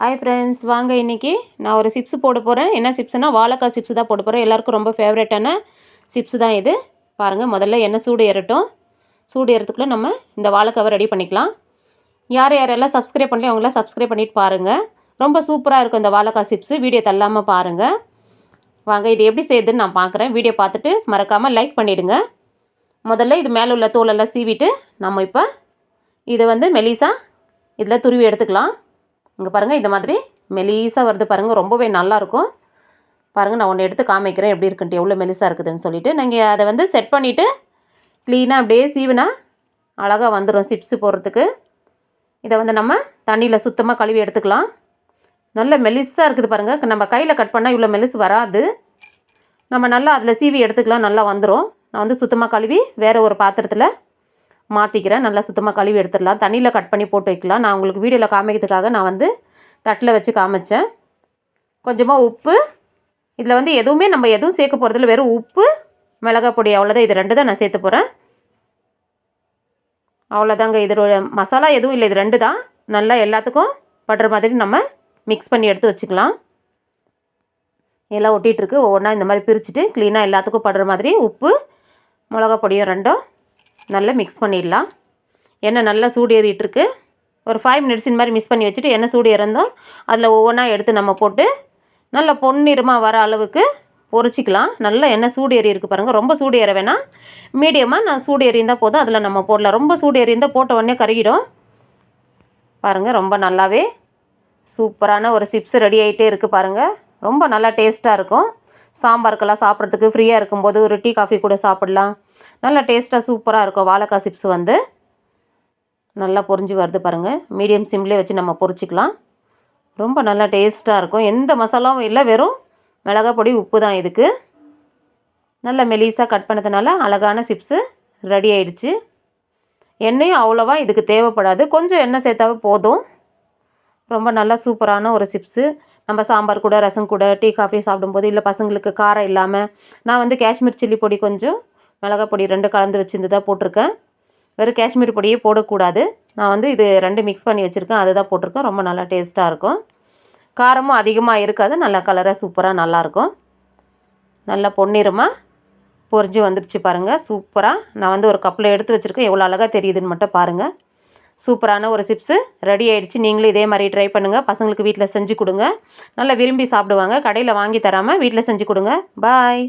Hi friends வாங்க இன்றைக்கி நான் ஒரு சிப்ஸ் போட போகிறேன் என்ன சிப்ஸ்னால் வாழைக்காய் சிப்ஸ் தான் போட போகிறேன் எல்லாருக்கும் ரொம்ப ஃபேவரட்டான சிப்ஸ் தான் இது. பாருங்கள் முதல்ல எண்ணெய் சூடு ஏறட்டும். சூடு ஏறத்துக்குள்ளே நம்ம இந்த வாழைக்காவை ரெடி பண்ணிக்கலாம். யார் யாரெல்லாம் சப்ஸ்கிரைப் பண்ணலையோ அவங்களாம் சப்ஸ்கிரைப் பண்ணிட்டு பாருங்கள் ரொம்ப சூப்பராக இருக்கும் இந்த வாழைக்காய் சிப்ஸு. வீடியோ தள்ளாமல் பாருங்கள் வாங்க இது எப்படி செய்யுதுன்னு நான் பார்க்குறேன் வீடியோ பார்த்துட்டு மறக்காமல் லைக் பண்ணிவிடுங்க முதல்ல இது மேலே உள்ள தோலெல்லாம் சீவிட்டு நம்ம இப்போ இதை வந்து மெலிசா இதில் துருவி எடுத்துக்கலாம். இங்கே பாருங்கள் இந்த மாதிரி மெலிசாக வருது பாருங்கள் ரொம்பவே நல்லாயிருக்கும் பாருங்கள் நான் ஒன்று எடுத்து காமிக்கிறேன் எப்படி இருக்குன்ட்டு எவ்வளோ மெலிசாக இருக்குதுன்னு சொல்லிவிட்டு நீங்கள் அதை வந்து செட் பண்ணிவிட்டு க்ளீனாக அப்படியே சீவினா அழகாக வந்துடும் சிப்ஸு போடுறதுக்கு. இதை வந்து நம்ம தண்ணியில் சுத்தமாக கழுவி எடுத்துக்கலாம். நல்ல மெலிசாக இருக்குது பாருங்கள் நம்ம கையில் கட் பண்ணால் இவ்வளோ மெலிசு வராது. நம்ம நல்லா அதில் சீவி எடுத்துக்கலாம் நல்லா வந்துடும் நான் வந்து சுத்தமாக கழுவி வேறு ஒரு பாத்திரத்தில் மாற்றிக்கிறேன் நல்லா சுத்தமாக கழுவி எடுத்துடலாம். தண்ணியில் கட் பண்ணி போட்டு வைக்கலாம். நான் உங்களுக்கு வீடியோவில் காமிக்கிறதுக்காக நான் வந்து தட்டில் வச்சு காமிச்சேன். கொஞ்சமாக உப்பு. இதில் வந்து எதுவுமே நம்ம எதுவும் சேர்க்க போகிறதில்ல வெறும் உப்பு மிளகாய் பொடி அவ்வளோதான் இது ரெண்டு தான் நான் சேர்த்து போகிறேன் அவ்வளோதாங்க இதோட மசாலா எதுவும் இல்லை. இது ரெண்டு தான். நல்லா எல்லாத்துக்கும் படுற மாதிரி நம்ம மிக்ஸ் பண்ணி எடுத்து வச்சுக்கலாம். எல்லாம் ஒட்டிகிட்ருக்கு ஒவ்வொன்றா இந்த மாதிரி பிரிச்சுட்டு க்ளீனாக எல்லாத்துக்கும் படுற மாதிரி உப்பு மிளகா பொடியும் ரெண்டும் நல்லா மிக்ஸ் பண்ணிடலாம். எண்ணெய் நல்லா சூடு ஏறிட்டுருக்கு. ஒரு ஃபைவ் மினிட்ஸ் இந்த மாதிரி மிக்ஸ் பண்ணி வச்சுட்டு எண்ணெய் சூடு இறந்தோம். அதில் ஒவ்வொன்றா எடுத்து நம்ம போட்டு நல்லா பொன்னிறமாக வர அளவுக்கு பொறிச்சிக்கலாம் நல்லா எண்ணெய் சூடு ஏறி இருக்குது பாருங்கள் ரொம்ப சூடு ஏற வேணாம். மீடியமாக நான் சூடு ஏறியிருந்தால் போதும். அதில் நம்ம போடலாம். ரொம்ப சூடு ஏறியிருந்தால் போட்ட உடனே கருகிடும். பாருங்கள் ரொம்ப நல்லாவே சூப்பரான ஒரு சிப்ஸ் ரெடி ஆகிட்டே இருக்குது பாருங்கள் ரொம்ப நல்லா டேஸ்ட்டாக இருக்கும். சாம்பாருக்கெல்லாம் சாப்பிட்றதுக்கு ஃப்ரீயாக இருக்கும்போது ஒரு டீ காஃபி கூட சாப்பிட்லாம். நல்லா டேஸ்ட்டாக சூப்பராக இருக்கும். வாழைக்காய் சிப்ஸ் வந்து. நல்லா பொறிஞ்சு வருது பாருங்கள் மீடியம் சிம்லேயே வச்சு நம்ம பொறிச்சிக்கலாம். ரொம்ப நல்லா டேஸ்ட்டாக இருக்கும். எந்த மசாலாவும் இல்லை. வெறும் மிளகா பொடி உப்பு தான் இதுக்கு. நல்லா மெலிசாக கட் பண்ணதுனால அழகான சிப்ஸு ரெடி ஆயிடுச்சு. எண்ணெயும் அவ்வளோவா இதுக்கு தேவைப்படாது. கொஞ்சம் எண்ணெய் சேர்த்தாவே போதும். ரொம்ப நல்லா சூப்பரான ஒரு சிப்ஸு நம்ம சாம்பார் கூட ரசம் கூட டீ காஃபி சாப்பிடும்போது இல்லை பசங்களுக்கு காரம் இல்லாமல் நான் வந்து காஷ்மீர் சில்லி பொடி கொஞ்சம் மிளகாய் பொடி ரெண்டு கலந்து வச்சுருந்து தான் போட்டிருக்கேன். வெறும் காஷ்மீர் பொடியே போடக்கூடாது. நான் வந்து இது ரெண்டு மிக்ஸ் பண்ணி வச்சுருக்கேன். அதுதான் போட்டிருக்கேன். ரொம்ப நல்லா டேஸ்ட்டாக இருக்கும். காரமும் அதிகமாக இருக்காது. நல்லா கலராக சூப்பராக நல்லாயிருக்கும் நல்லா பொன்னிறமாக பொறிஞ்சு வந்துடுச்சு பாருங்கள் சூப்பராக நான் வந்து ஒரு கப்பில் எடுத்து வச்சுருக்கேன். எவ்வளோ அழகாக தெரியுதுன்னு மட்டும் பாருங்கள் சூப்பரான ஒரு சிப்ஸு ரெடி ஆகிடுச்சு நீங்களும் இதே மாதிரி ட்ரை பண்ணுங்கள் பசங்களுக்கு வீட்டில் செஞ்சு கொடுங்க. நல்லா விரும்பி சாப்பிடுவாங்க. கடையில் வாங்கி தராமல் வீட்டில் செஞ்சு கொடுங்க. பாய்